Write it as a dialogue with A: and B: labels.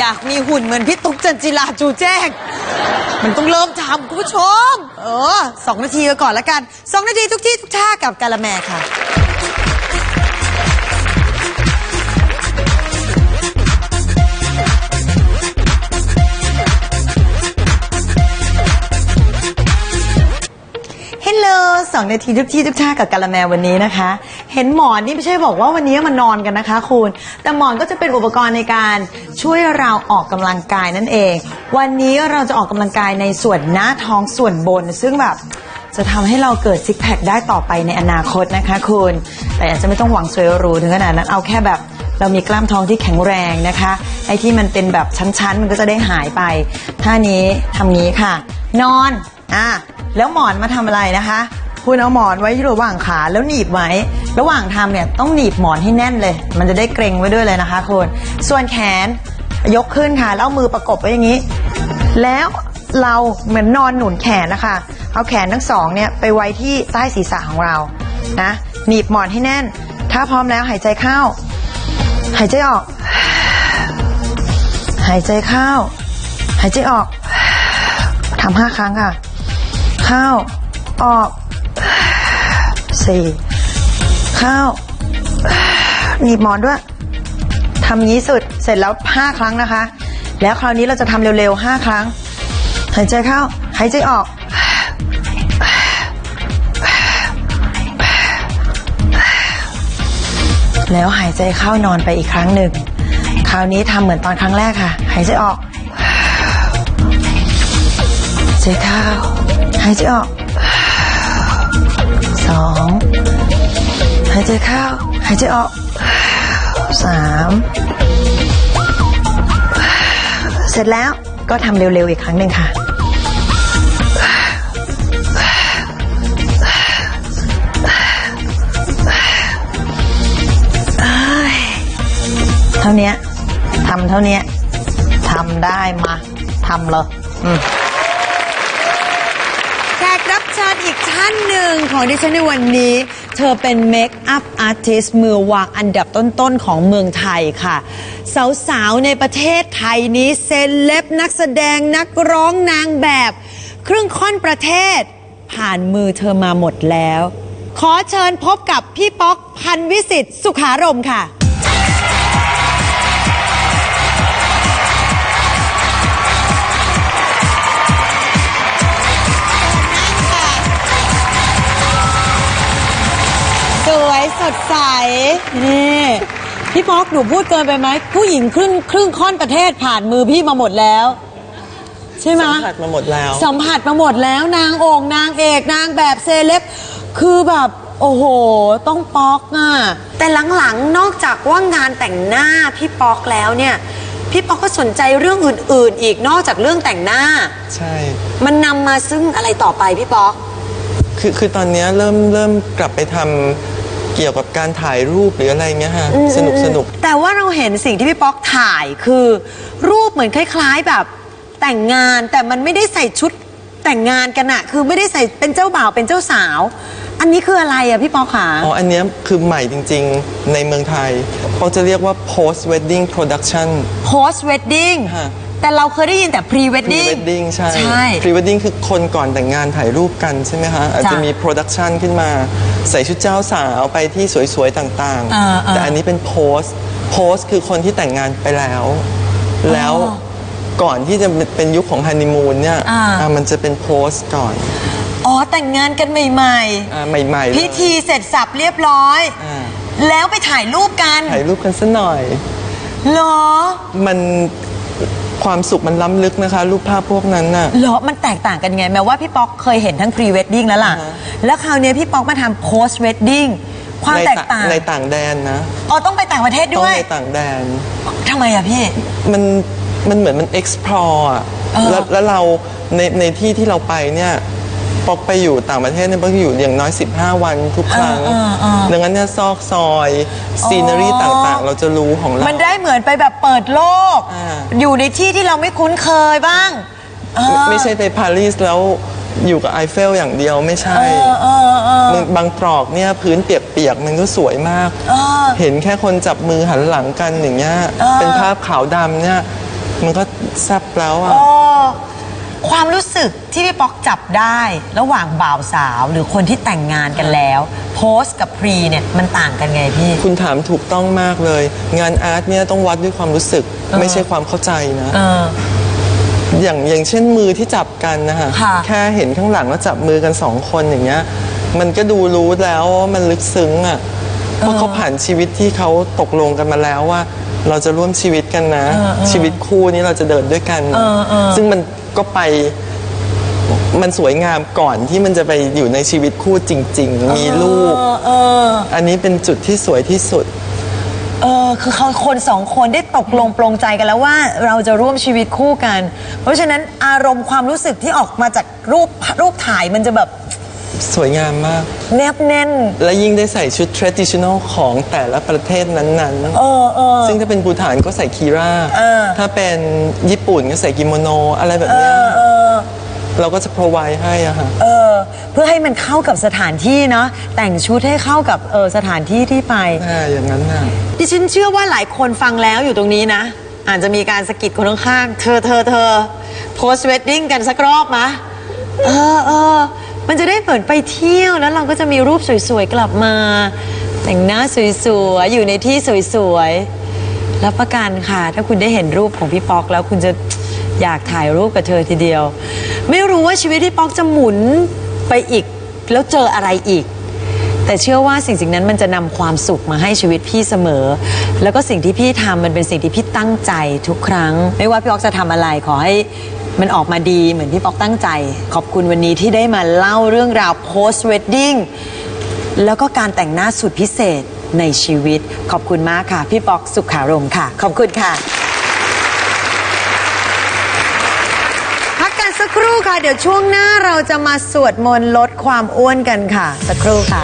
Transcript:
A: อยากมีหุ่นเหมือนพี่ตุ๊กจันจิลาจูแจ้ง มันต้องเริ่มทำคุณผู้ชม เออสองนาทีก่อนละกันสองนาทีทุกที่ทุกท่ากับกาละแมค่ะ สองนาทีทุกที่ทุกท่ากับกาละแมวันนี้นะคะ เห็นหมอนนี่ไม่ใช่บอกว่าวันนี้มานอนกันนะคะ คุณ แต่หมอนก็จะเป็นอุปกรณ์ในการช่วยเราออกกำลังกายนั่นเอง วันนี้เราจะออกกำลังกายในส่วนหน้าท้องส่วนบน ซึ่งแบบจะทำให้เราเกิดซิกแพคได้ต่อไปในอนาคตนะคะ คุณ แต่อาจจะไม่ต้องหวังสวยหรูถึงขนาดนั้นเอาแค่แบบเรามีกล้ามท้องที่แข็งแรงนะคะไอ้ที่มันเป็นแบบชั้นๆ มันก็จะได้หายไปท่านี้ทำงี้ค่ะ นอนอะแล้วหมอนมาทำอะไรนะคะ คุณเอาหมอนไว้ที่ระหว่างขาแล้วหนีบไว้ ระหว่างทำเนี่ยต้องหนีบหมอนให้แน่นเลย มันจะได้เกรงไว้ด้วยเลยนะคะคุณส่วนแขนยกขึ้นค่ะแล้วเอามือประกบไว้อย่างนี้ แล้วเราเหมือนนอนหนุนแขนนะคะ เอาแขนทั้งสองเนี่ยไปไว้ที่ใต้ศีรษะของเรานะหนีบหมอนให้แน่น ถ้าพร้อมแล้วหายใจเข้า หายใจออก หายใจเข้า หายใจออกทำห้าครั้งค่ะ เข้าออก สี่ข้าหนีบหมอนด้วยทำงี้สุดเสร็จแล้วห้าครั้งนะคะ แล้วคราวนี้เราจะทำเร็วๆห้าครั้ง หายใจเข้า หายใจออกแล้วหายใจเข้านอนไปอีกครั้งหนึ่ง คราวนี้ทำเหมือนตอนครั้งแรกค่ะ หายใจออก หายใจเข้า หายใจออก สองหายใจเข้า หายใจออกสามเสร็จแล้วก็ทำเร็วๆอีกครั้งหนึ่งค่ะ เท่านี้ทำเท่านี้ทำได้มาทำเลยอืม ชิญอีกท่านหนึ่งของดิฉันในวันนี้ เธอเป็นเมคอัพอาร์ติสต์มือวางอันดับต้นๆ ของเมืองไทยค่ะ สาวๆ ในประเทศไทยนี้เซเลบนักแสดงนักร้องนางแบบ ครึ่งค่อนประเทศ ผ่านมือเธอมาหมดแล้ว ขอเชิญพบกับพี่ป๊อกพันวิสิตสุขารมค่ะ ดใส นี่พี่ป๊อกหนูพูดเกินไปไหม ผู้หญิงครึ่งครึ่งค่อนประเทศผ่านมือพี่มาหมดแล้ว ใช่ไหม
B: สัมผัสมาหมดแล้ว
A: สัมผัสมาหมดแล้วนางโองนางเอกนางแบบเซเลบคือแบบโอ้โห ต้องป๊อกอะแต่หลังๆ นอกจากว่างานแต่งหน้าพี่ป๊อกแล้วเนี่ย พี่ป๊อกก็สนใจเรื่องอื่น ๆ อีกนอกจากเรื่องแต่งหน้า
B: ใช่
A: มันนำมาซึ่งอะไรต่อไปพี่ป๊อก
B: คือคือตอนเนี้ยเริ่มเริ่มกลับไปทำ เกี่ยวกับการถ่ายรูปหรืออะไรเงี้ยฮะสนุกสนุก
A: แต่ว่าเราเห็นสิ่งที่พี่ป๊อกถ่ายคือ รูปเหมือนคล้าย ๆแบบแต่งงานแต่มันไม่ได้ใส่ชุดแต่งงานกันอะคือไม่ได้ใส่เป็นเจ้าบ่าวเป็นเจ้าสาว อันนี้คืออะไรอะพี่ป๊อกขา
B: อ๋อ อันเนี้ยคือใหม่จริงๆ ในเมืองไทยเขาจะเรียกว่า post wedding production
A: post wedding
B: ฮะ
A: แต่เราเคยได้ยินแต่ pre
B: pre
A: wedding
B: wedding ใช่
A: ใช่
B: pre wedding คือคนก่อนแต่งงานถ่ายรูปกันใช่ไหมคะอาจจะมี production ขึ้นมา ใส่ชุดเจ้าสาวไปที่สวยๆ ต่าง
A: อ่า
B: ๆ
A: อ่า
B: แต่อันนี้เป็น post post คือคนที่แต่งงานไปแล้ว แล้วก่อนที่จะเป็นยุคของฮันนีมูนเนี่ย
A: อ่า
B: อ่ามันจะเป็นโพสต์ก่อน
A: อ๋อแต่งงานกันใหม่
B: อ่าใหม่ๆเลย
A: ๆพิธีเสร็จสับเรียบร้อย
B: อ่า
A: แล้วไปถ่ายรูปกัน
B: ถ่ายรูปกันสัหน่อย
A: เหรอ
B: มัน ความสุขมันล้ำลึกนะคะ รูปภาพพวกนั้นน่ะ
A: เหรอมันแตกต่างกันไง แม้ว่าพี่ป๊อกเคยเห็นทั้ง pre wedding แล้วล่ะ
B: อ่าฮะ
A: แล้วคราวเนี้ยพี่ป๊อกมาทำ post wedding ความ
B: ใน
A: แตกต่าง
B: ในต่างแดนนะ
A: อ๋อ ต้องไปต่างประเทศ
B: ต้อง
A: ด้วย
B: ในต่างแดน
A: ทำไมอะพี่
B: มันมันเหมือนมัน explore อะ
A: เออ
B: แล้วแล้วเราในในที่ที่เราไปเนี่ยปอ กไปอยู่ต่างประเทศเนี่ยปอกอยู่อย่างน้อย 15 วันทุกครั้ง ดังนั้นเนี่ยซอกซอยซีนารีต่างๆ เราจะรู้ของเรา
A: มันได้เหมือนไปแบบเปิดโลก
B: อ่า
A: อยู่ในที่ที่เราไม่คุ้นเคยบ้างเออ
B: ไม่ใช่ไปปารีสแล้วอยู่กับไอเฟลอย่างเดียวไม่ใช่
A: เออเออ
B: บางตรอกเนี่ยพื้นเปียกๆ มันก็สวยมาก
A: เออ
B: เห็นแค่คนจับมือหันหลังกันอย่างเงี้ย
A: เออ
B: เป็นภาพขาวดำเนี่ย มันก็แซ่บแล้วอะ
A: โอ้ ความรู้สึกที่พี่ป๊อกจับได้ระหว่างบ่าวสาวหรือคนที่แต่งงานกันแล้ว โพสต์กับพรีเนี่ยมันต่างกันไงพี่
B: คุณถามถูกต้องมากเลย งานอาร์ตเนี่ยต้องวัดด้วยความรู้สึก ไม่ใช่ความเข้าใจนะ
A: เออ
B: อย่างอย่างเช่นมือที่จับกันนะคะ
A: ค่ะ
B: แค่เห็นข้างหลังแล้วจับมือกันสองคนอย่างเงี้ย มันก็ดูรู้แล้วว่ามันลึกซึ้งอะเพราะเขาผ่านชีวิตที่เขาตกลงกันมาแล้วว่า เราจะร่วมชีวิตกันนะ ชีวิตคู่นี้เราจะเดินด้วยกัน ซึ่งมันก็ไปมันสวยงามก่อนที่มันจะไปอยู่ในชีวิตคู่จริง ๆ มีลูก
A: เออเออ
B: อันนี้เป็นจุดที่สวยที่สุด
A: เออคือเขาคนสองคนได้ตกลงปลงใจกันแล้วว่าเราจะร่วมชีวิตคู่กัน เพราะฉะนั้นอารมณ์ความรู้สึกที่ออกมาจากรูปรูปถ่ายมันจะแบบ
B: สวยงามมาก
A: แนบแน่น
B: และยิ่งได้ใส่ชุด traditional ของแต่ละประเทศนั้นๆ
A: เออเออ
B: ซึ่งถ้าเป็นภูฐานก็ใส่คีรา
A: เออ
B: ถ้าเป็นญี่ปุ่นก็ใส่กิโมโน อะไรแบบ
A: เอ
B: เนี้ย
A: อเออ
B: เราก็จะ provide ให้อะค่ะ
A: เออเพื่อให้มันเข้ากับสถานที่เนาะแต่งชุดให้เข้ากับเออสถานที่ที่ไป
B: อ่าอย่างนั้นน่ะ
A: ดิฉันเชื่อว่าหลายคนฟังแล้วอยู่ตรงนี้นะ อาจจะมีการสะกิดคนข้างๆเธอเธอเธอโพสเวดดิ้งกันสักรอบมะเออเออ มันจะได้เหมือนไปเที่ยวแล้วเราก็จะมีรูปสวยๆกลับมา แต่งหน้าสวยๆอยู่ในที่สวยๆรับประกันค่ะ ถ้าคุณได้เห็นรูปของพี่ป๊อก แล้วคุณจะอยากถ่ายรูปกับเธอทีเดียว ไม่รู้ว่าชีวิตพี่ป๊อกจะหมุนไปอีก แล้วเจออะไรอีก แต่เชื่อว่าสิ่งสิ่งนั้นมันจะนำความสุขมาให้ชีวิตพี่เสมอ แล้วก็สิ่งที่พี่ทำมันเป็นสิ่งที่พี่ตั้งใจทุกครั้ง ไม่ว่าพี่ป๊อกจะทำอะไรขอให้ มันออกมาดีเหมือนพี่ป๊อกตั้งใจ ขอบคุณวันนี้ที่ได้มาเล่าเรื่องราว post wedding แล้วก็การแต่งหน้าสุดพิเศษในชีวิต ขอบคุณมากค่ะ พี่ป๊อกสุขารมณ์ค่ะ ขอบคุณค่ะ พักกันสักครู่ค่ะ เดี๋ยวช่วงหน้าเราจะมาสวดมนต์ลดความอ้วนกันค่ะ สักครู่ค่ะ